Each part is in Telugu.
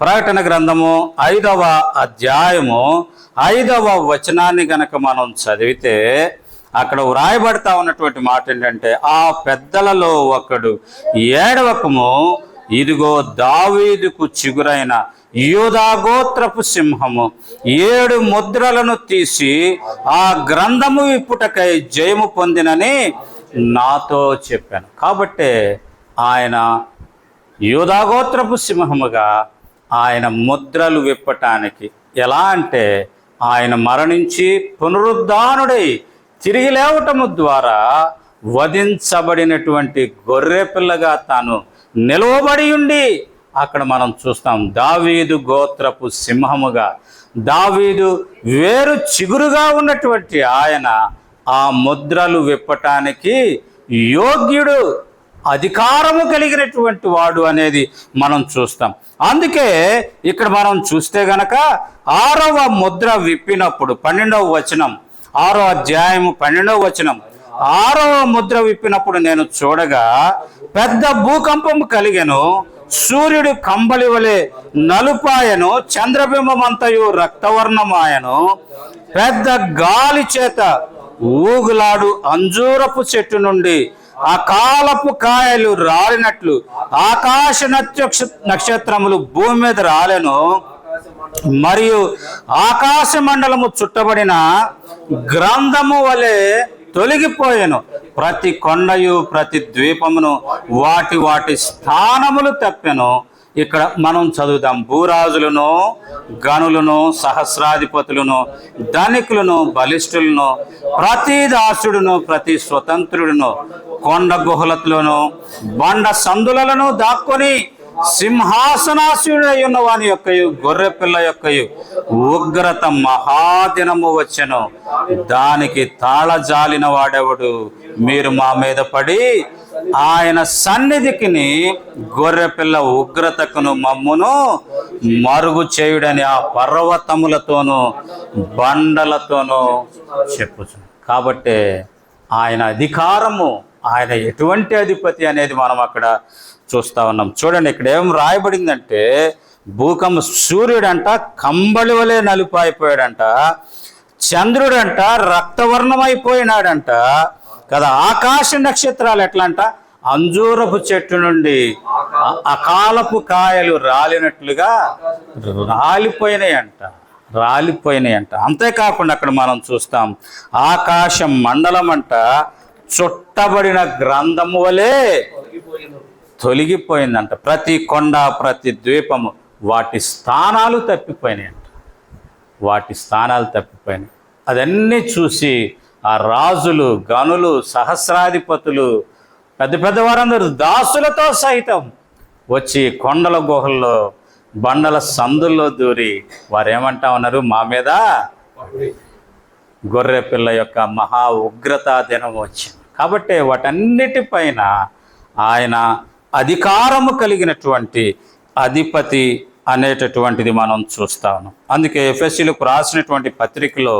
ప్రకటన గ్రంథము ఐదవ అధ్యాయము ఐదవ వచనాన్ని గనక మనం చదివితే అక్కడ వ్రాయబడతా ఉన్నటువంటి మాట ఏంటంటే ఆ పెద్దలలో ఒకడు ఏడవకము ఇదిగో దావీదుకు చిగురైన యూదాగోత్రపు సింహము ఏడు ముద్రలను తీసి ఆ గ్రంథము ఇప్పుటకై జయము పొందినని నాతో చెప్పాను. కాబట్టే ఆయన యూదాగోత్రపు సింహముగా ఆయన ముద్రలు విప్పటానికి ఎలా అంటే ఆయన మరణించి పునరుద్ధానుడై తిరిగి లేవటము ద్వారా వధించబడినటువంటి గొర్రె పిల్లగా తాను నిలవబడి ఉండి అక్కడ మనం చూస్తాం దావీదు గోత్రపు సింహముగా. దావీదు వేరు చిగురుగా ఉన్నటువంటి ఆయన ఆ ముద్రలు విప్పటానికి యోగ్యుడు. అధికారము కలిగినటువంటి వాడు అనేది మనం చూస్తాం. అందుకే ఇక్కడ మనం చూస్తే గనక ఆరవ ముద్ర విప్పినప్పుడు పన్నెండవ వచనం ఆరో అధ్యాయం పన్నెండవ వచనం. ఆరవ ముద్ర విప్పినప్పుడు నేను చూడగా పెద్ద భూకంపం కలిగను సూర్యుడు కంబలి వలె నలుపాయను చంద్రబింబమంతయు రక్తవర్ణమాయను పెద్ద గాలి చేత ఊగులాడు అంజూరపు చెట్టు నుండి అకాలపు కాయలు రాలినట్లు ఆకాశ నక్ష నక్షత్రములు భూమి మీద రాలెను. మరియు ఆకాశ మండలము చుట్టబడిన గ్రంథము వలె తొలగిపోయాను. ప్రతి కొండయు ప్రతి ద్వీపమును వాటి వాటి స్థానములు తప్పెను. ఇక్కడ మనం చదువుదాం. భూరాజులను గనులను సహస్రాధిపతులను ధనికులను బలిష్ఠులను ప్రతి దాసుడును ప్రతి స్వతంత్రుడును కొండ గుహలతులను బండ సందులను దాక్కొని సింహాసనాశుడై ఉన్న వాని యొక్కయు గొర్రె పిల్ల యొక్కయు ఉగ్రత మహాదినము వచ్చెను. దానికి తాళజాలిన వాడెవడు? మీరు మా మీద పడి ఆయన సన్నిధికిని గొర్రె పిల్ల ఉగ్రతకును మమ్మును మరుగు చేయుడని ఆ పర్వతములతోనూ బండలతోనూ చెప్పుచు. కాబట్టి ఆయన అధికారము ఆయన ఎటువంటి అధిపతి అనేది మనం అక్కడ చూస్తా ఉన్నాం. చూడండి ఇక్కడ ఏం రాయబడిందంటే భూకంప సూర్యుడంట కంబళి వలె నలుపు అయిపోయాడంట చంద్రుడంట రక్తవర్ణమైపోయినాడంట కదా ఆకాశ నక్షత్రాలు ఎట్లా అంట అంజూరపు చెట్టు నుండి అకాలపు కాయలు రాలినట్లుగా రాలిపోయినాయంట రాలిపోయినాయంట. అంతేకాకుండా అక్కడ మనం చూస్తాం ఆకాశం మండలం అంట చుట్టబడిన గ్రంథము వలె తొలగిపోయిందంట. ప్రతి కొండ ప్రతి ద్వీపము వాటి స్థానాలు తప్పిపోయినాయంట. వాటి స్థానాలు తప్పిపోయినాయి. అదన్నీ చూసి ఆ రాజులు గనులు సహస్రాధిపతులు పెద్ద పెద్ద వారందరూ దాసులతో సహితం వచ్చి కొండల గుహల్లో బండల సందుల్లో దూరి వారు ఏమంటా ఉన్నారు? మా మీద గొర్రె పిల్ల యొక్క మహా ఉగ్రతా దినం వచ్చింది. కాబట్టి వాటన్నిటిపైన ఆయన అధికారము కలిగినటువంటి అధిపతి అనేటటువంటిది మనం చూస్తాము అందుకే ఎఫ్ఎస్సీలకు రాసినటువంటి పత్రికలో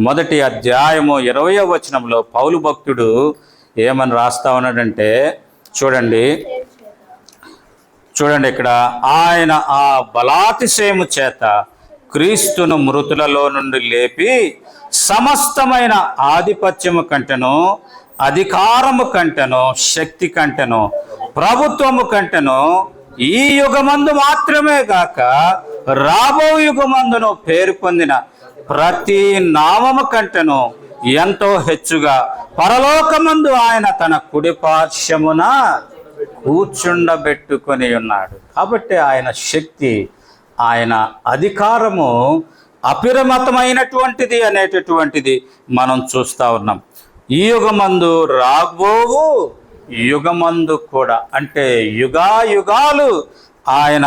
మొదటి అధ్యాయము ఇరవయో వచనంలో పౌలు భక్తుడు ఏమని రాస్తా ఉన్నాడంటే చూడండి చూడండి ఇక్కడ ఆయన ఆ బలాతిశయము చేత క్రీస్తును మృతులలో నుండి లేపి సమస్తమైన ఆధిపత్యము కంటెను అధికారము కంటేను శక్తి కంటెను ప్రభుత్వము కంటెను ఈ యుగమందు మాత్రమే గాక రాబో యుగమందును పేరు పొందిన ప్రతి నామము కంటెను ఎంతో హెచ్చుగా పరలోకమందు ఆయన తన కుడి పార్శ్వమున కూర్చుండబెట్టుకొని ఉన్నాడు. కాబట్టి ఆయన శక్తి ఆయన అధికారము అపిరమతమైనటువంటిది అనేటటువంటిది మనం చూస్తా ఉన్నాం. ఈ యుగమందు రాబోవు యుగమందు కూడా అంటే యుగాయుగాలు ఆయన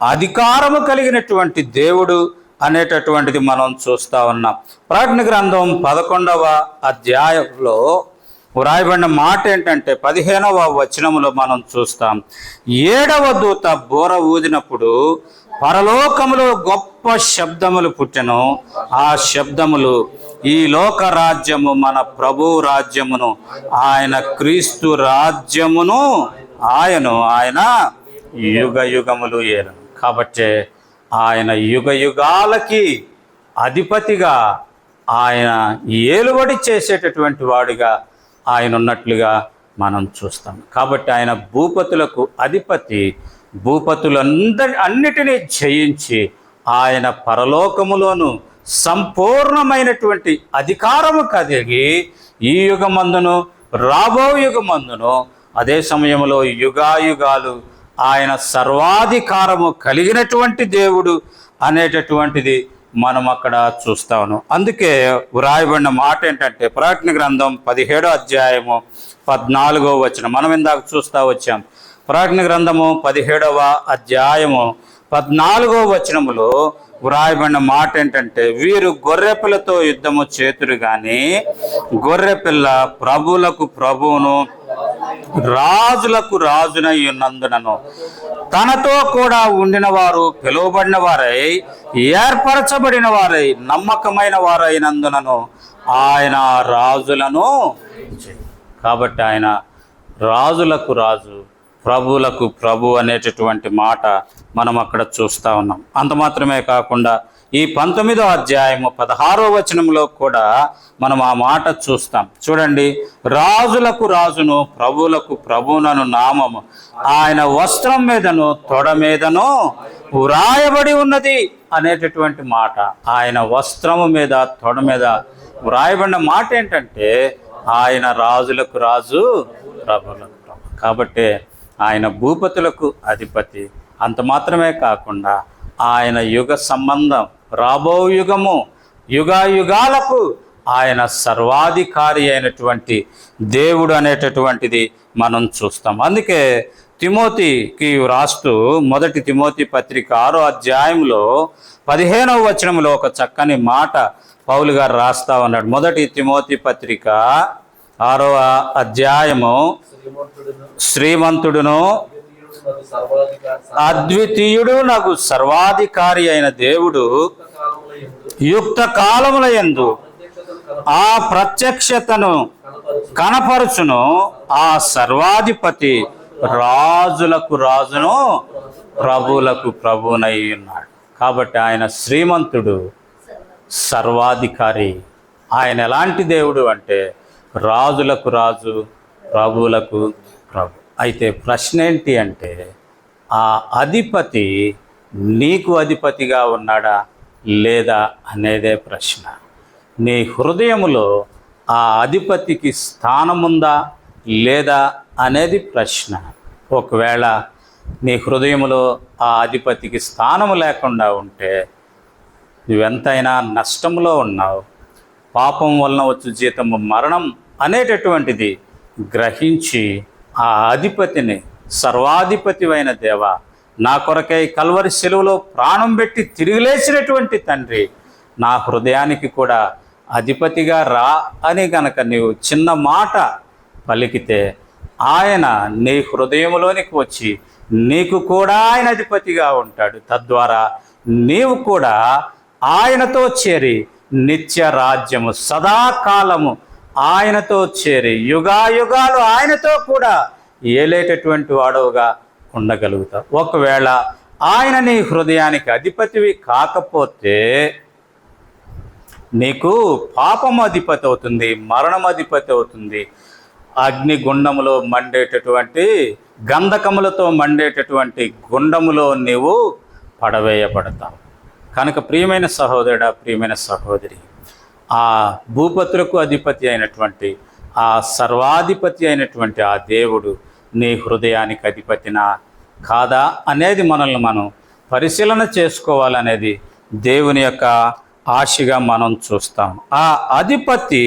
అధికారము కలిగినటువంటి దేవుడు అనేటటువంటిది మనం చూస్తా ఉన్నాం. ప్రకటన గ్రంథం పదకొండవ అధ్యాయంలో వ్రాయబడిన మాట ఏంటంటే పదిహేనవ వచనములో మనం చూస్తాం. ఏడవ దూత బోర ఊదినప్పుడు పరలోకములో గొప్ప శబ్దములు పుట్టెను. ఆ శబ్దములు ఈ లోక రాజ్యము మన ప్రభు రాజ్యమును ఆయన క్రీస్తు రాజ్యమును ఆయను ఆయన యుగ యుగములు ఏను కాబట్టే ఆయన యుగ యుగాలకి అధిపతిగా ఆయన ఏలుబడి చేసేటటువంటి వాడిగా ఆయన ఉన్నట్లుగా మనం చూస్తాం. కాబట్టి ఆయన భూపతులకు అధిపతి భూపతులందరి అన్నిటినీ జయించి ఆయన పరలోకములోను సంపూర్ణమైనటువంటి అధికారము కలిగి ఈ యుగమందును రాబో యుగమందును అదే సమయంలో యుగాయుగాలు ఆయన సర్వాధికారము కలిగినటువంటి దేవుడు అనేటటువంటిది మనం అక్కడ చూస్తాను అందుకే వ్రాయబడిన మాట ఏంటంటే ప్రకటన గ్రంథం పదిహేడో అధ్యాయము పద్నాలుగో వచనం. మనం ఇందాక చూస్తా వచ్చాం. ప్రకటన గ్రంథము పదిహేడవ అధ్యాయము పద్నాలుగో వచనములో వ్రాయబడిన మాట ఏంటంటే వీరు గొర్రెపిల్లతో యుద్ధము చేతురు కానీ గొర్రెపిల్ల ప్రభులకు ప్రభువును రాజులకు రాజునై ఉన్నందునను. తనతో కూడా ఉండిన వారు పిలువబడిన వారై ఏర్పరచబడిన వారై నమ్మకమైన వారైనందునను ఆయన రాజులను కాబట్టి ఆయన రాజులకు రాజు ప్రభువులకు ప్రభు అనేటటువంటి మాట మనం అక్కడ చూస్తా ఉన్నాం. అంత మాత్రమే కాకుండా ఈ పంతొమ్మిదో అధ్యాయము పదహారో వచనంలో కూడా మనం ఆ మాట చూస్తాం. చూడండి రాజులకు రాజును ప్రభువులకు ప్రభువునను నామము. ఆయన వస్త్రం మీదను తొడ మీదను వ్రాయబడి ఉన్నది అనేటటువంటి మాట. ఆయన వస్త్రము మీద తొడ మీద వ్రాయబడిన మాట ఏంటంటే ఆయన రాజులకు రాజు ప్రభువులకు ప్రభు కాబట్టి ఆయన భూపతులకు అధిపతి. అంత మాత్రమే కాకుండా ఆయన యుగ సంబంధం రాబో యుగము యుగాయుగాలకు ఆయన సర్వాధికారి అయినటువంటి దేవుడు అనేటటువంటిది మనం చూస్తాం. అందుకే తిమోతికి రాస్తూ మొదటి తిమోతి పత్రిక ఆరో అధ్యాయంలో పదిహేనవ వచనంలో ఒక చక్కని మాట పౌలు గారు రాస్తా ఉన్నాడు. మొదటి తిమోతి పత్రిక ఆరో అధ్యాయము శ్రీమంతుడును అద్వితీయుడు నాకు సర్వాధికారి అయిన దేవుడు యుక్త కాలముల ఎందు ఆ ప్రత్యక్షతను కనపరుచును ఆ సర్వాధిపతి రాజులకు రాజును ప్రభులకు ప్రభునై ఉన్నాడు. కాబట్టి ఆయన శ్రీమంతుడు సర్వాధికారి. ఆయన ఎలాంటి దేవుడు అంటే రాజులకు రాజు ప్రభువులకు ప్రభు. అయితే ప్రశ్న ఏంటి అంటే ఆ అధిపతి నీకు అధిపతిగా ఉన్నాడా లేదా అనేదే ప్రశ్న. నీ హృదయములో ఆ అధిపతికి స్థానముందా లేదా అనేది ప్రశ్న. ఒకవేళ నీ హృదయంలో ఆ అధిపతికి స్థానము లేకుండా ఉంటే నువ్వెంతైనా నష్టంలో ఉన్నావు. పాపం వలన వచ్చు జీతము మరణం అనేటటువంటిది గ్రహించి ఆ అధిపతిని సర్వాధిపతివైన దేవ నా కొరకై కల్వరి సెలువులో ప్రాణం పెట్టి తిరిగిలేసినటువంటి తండ్రి నా హృదయానికి కూడా అధిపతిగా రా అని గనక నీవు చిన్న మాట పలికితే ఆయన నీ హృదయంలోనికి వచ్చి నీకు కూడా ఆయన అధిపతిగా ఉంటాడు. తద్వారా నీవు కూడా ఆయనతో చేరి నిత్య రాజ్యము సదాకాలము ఆయనతో చేరి యుగాయుగాలు ఆయనతో కూడా ఏలేటటువంటి వాడవుగా ఉండగలుగుతావు. ఒకవేళ ఆయన నీ హృదయానికి అధిపతివి కాకపోతే నీకు పాపం అధిపతి అవుతుంది మరణం అధిపతి అవుతుంది. అగ్నిగుండములో మండేటటువంటి గంధకములతో మండేటటువంటి గుండములో నీవు పడవేయబడతావు. కనుక ప్రియమైన సహోదరుడా ప్రియమైన సహోదరి ఆ భూపతులకు అధిపతి అయినటువంటి ఆ సర్వాధిపతి అయినటువంటి ఆ దేవుడు నీ హృదయానికి అధిపతినా కాదా అనేది మనల్ని మనం పరిశీలన చేసుకోవాలనేది దేవుని యొక్క ఆశగా మనం చూస్తాం. ఆ అధిపతి